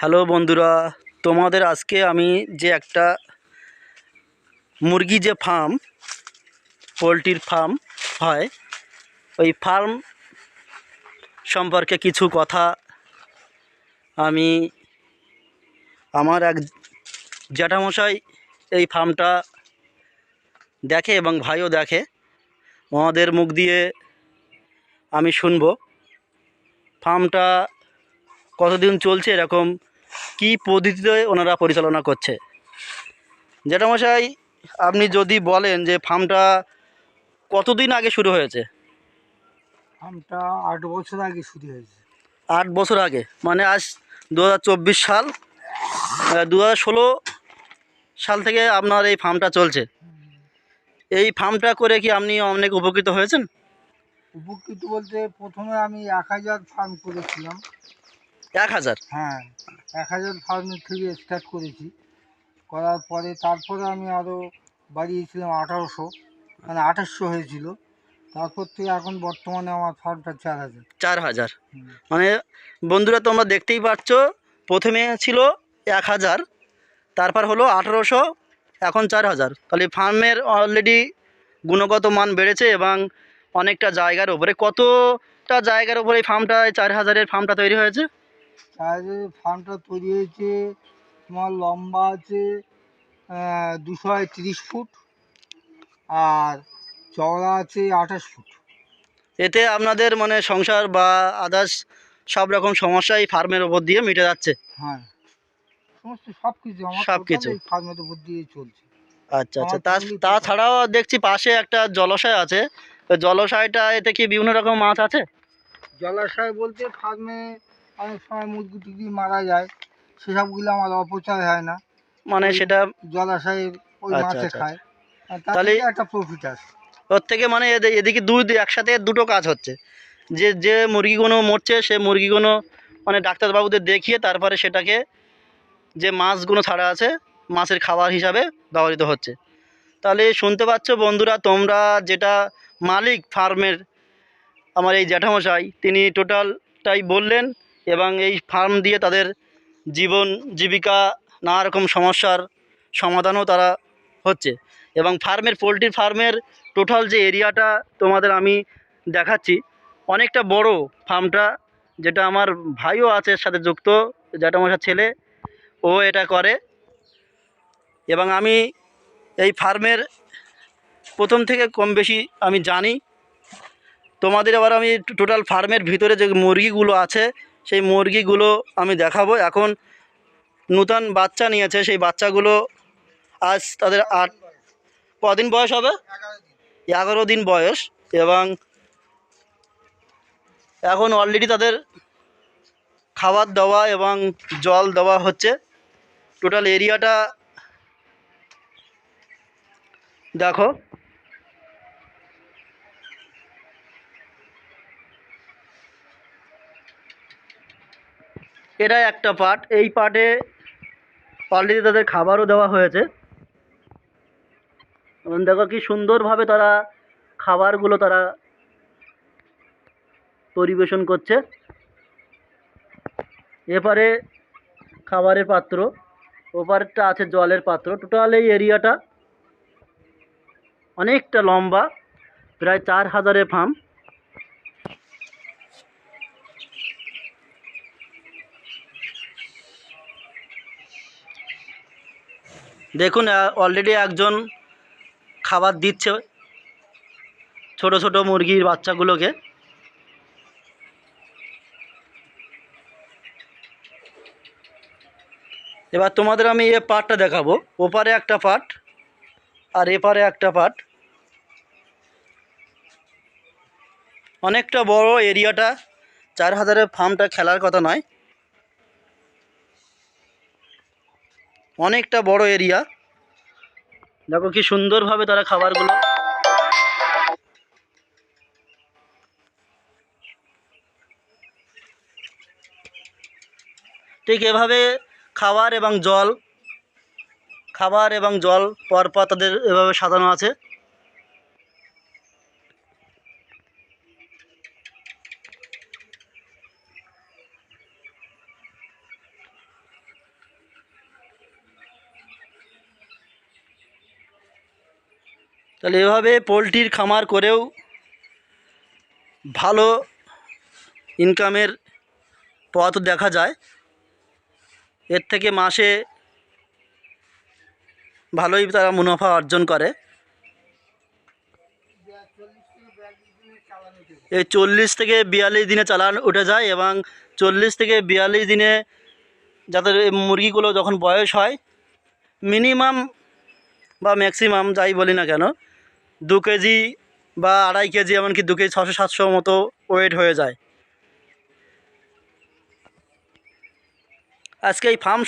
Hello বন্ধুরা, তোমাদের আজকে আমি যে একটা মুরগি যে ফার্ম, পোলট্রির ফার্ম হয়, ওই ফার্ম সম্পর্কে কিছু কথা আমি, আমার এক জ্যাঠামশাই এই ফার্মটা দেখে এবং ভাইও দেখে, ওনাদের মুখ দিয়ে আমি শুনব। ফার্মটা কতদিন চলছে এরকম কী পদ্ধতিতে ওনারা পরিচালনা করছে? জ্যাঠামশাই আপনি যদি বলেন যে ফার্মটা কতদিন আগে শুরু হয়েছে? ফার্মটা আট বছর আগে শুরু হয়েছে। আট বছর আগে মানে আজ দু হাজার চব্বিশ সাল দু ষোলো সাল থেকে আপনার এই ফার্মটা চলছে। এই ফার্মটা করে কি আপনি অনেক উপকৃত হয়েছেন? উপকৃত বলতে প্রথমে আমি এক হাজার ফার্ম করেছিলাম। এক হাজার? হ্যাম এক হাজার ফার্ম থেকে স্টার্ট করেছি। করার পরে তারপরে আমি আরও বাড়িয়েছিলাম আঠারোশো মানে আঠাশশো হয়েছিল। তারপর থেকে এখন বর্তমানে আমার ফার্মটা চার হাজার। চার হাজার? মানে বন্ধুরা তোমরা দেখতেই পাচ্ছ প্রথমে ছিল এক হাজার তারপর হলো আঠেরোশো এখন চার হাজার। তাহলে ফার্মের অলরেডি গুণগত মান বেড়েছে এবং অনেকটা জায়গার উপরে। কতটা জায়গার উপরে এই ফার্মটা চার হাজারের ফার্মটা তৈরি হয়েছে? চার হাজারের ফার্মটা তৈরি হয়েছে। তোমার লম্বা আছে দুশো তিরিশ ফুট আর চওড়া আছে আঠাশ ফুট। এতে আপনাদের মানে সংসার বা আদার্স সব রকম সমস্যা এই ফার্মের ওপর দিয়ে মিটে যাচ্ছে। হ্যাঁ সমস্ত সব কিছু আমার total এই ফার্মের উপর দিয়ে চলছে। আচ্ছা আচ্ছা। তা তাছাড়াও দেখছি পাশে একটা জলাশয় আছে। জলাশয়টা এতে কি বিভিন্ন রকম মাছ আছে? জলাশয় বলতে ফার্মে অনেক সময় মুরগি টুরগি মারা যায় সেসবগুলো আমার অপচয় হয় না। মানে সেটা জলাশয়ের ওই আচ্ছা, মাছে আচ্ছা, খায়। তাহলে- একটা প্রফিট আসে। ওর থেকে মানে এদি- এদিকে দুই একসাথে দুটো কাজ হচ্ছে। যে যে মুরগিগুলো মরছে সে মুরগিগুলো মানে ডাক্তারবাবুদের দেখিয়ে তারপরে সেটাকে যে মাছগুলো ছাড়া আছে মাছের খাবার হিসাবে ব্যবহৃত হচ্ছে। তাহলে শুনতে পাচ্ছ বন্ধুরা তোমরা যেটা মালিক ফার্মের আমার এই জ্যাঠামশাই তিনি টোটালটাই বললেন এবং এই ফার্ম দিয়ে তাদের জীবন, জীবিকা, নানা রকম সমস্যার সমাধানও তারা হচ্ছে। এবং ফার্মের পোলট্রি ফার্মের টোটাল যে এরিয়াটা তোমাদের আমি দেখাচ্ছি, অনেকটা বড় ফার্মটা, যেটা আমার ভাইও আছে সাথে যুক্ত জ্যাঠামশার ছেলে, ও এটা করে। এবং আমি এই ফার্মের প্রথম থেকে কম বেশি আমি জানি। তোমাদের আবার আমি টোটাল ফার্মের ভিতরে যে মুরগিগুলো আছে সেই মুরগিগুলো আমি দেখাবো। এখন নূতন বাচ্চা নিয়েছে, সেই বাচ্চাগুলো আজ তাদের আট, কদিন বয়স হবে? এগারো দিন বয়স এবং এখন অলরেডি তাদের খাবার দেওয়া এবং জল দেওয়া হচ্ছে। টোটাল এরিয়াটা দেখো। এটা একটা পার্ট এই পার্টে অলরেডি তাদের খাবারও দেওয়া হয়েছে। দেখো কি সুন্দরভাবে তারা খাবারগুলো তারা পরিবেশন করছে। এপারে খাবারের পাত্র ওপারটা আছে জলের পাত্র। টোটাল এই এরিয়াটা অনেকটা লম্বা, প্রায় চার হাজারের ফার্ম দেখুন অলরেডি একজন খাবার দিচ্ছে ছোট ছোট মুরগির বাচ্চাগুলোকে। এবার তোমাদের আমি এ পার্টটা দেখাবো। ওপারে একটা পার্ট আর এপারে একটা পার্ট অনেকটা বড় এরিয়াটা, চার হাজারের ফার্মটা খেলার কথা নয়। অনেকটা বড় এরিয়া। দেখো কি সুন্দরভাবে তারা খাবারগুলো ঠিক এভাবে খাবার এবং জল, খাবার এবং জল পরপর তাদের এভাবে সাজানো আছে। তাহলে এভাবে পোলট্রির খামার করেও ভালো ইনকামের পথ দেখা যায়। এর থেকে মাসে ভালোই তারা মুনাফা অর্জন করে। এই চল্লিশ থেকে বিয়াল্লিশ দিনে চালান উঠে যায় এবং চল্লিশ থেকে বিয়াল্লিশ দিনে যাদের মুরগিগুলো যখন বয়স হয় মিনিমাম বা ম্যাক্সিমাম যাই বলি না কেন দু কেজি বা আড়াই কেজি, এমনকি দু কেজি ছশো, সাতশো মতো ওয়েট হয়ে যায়। আজকে এই ফার্ম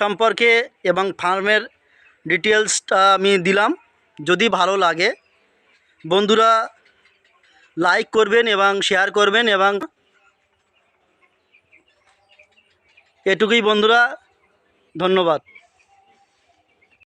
সম্পর্কে এবং ফার্মের ডিটেলসটা আমি দিলাম। যদি ভালো লাগে, বন্ধুরা লাইক করবেন এবং শেয়ার করবেন এবং এটুকুই বন্ধুরা, ধন্যবাদ।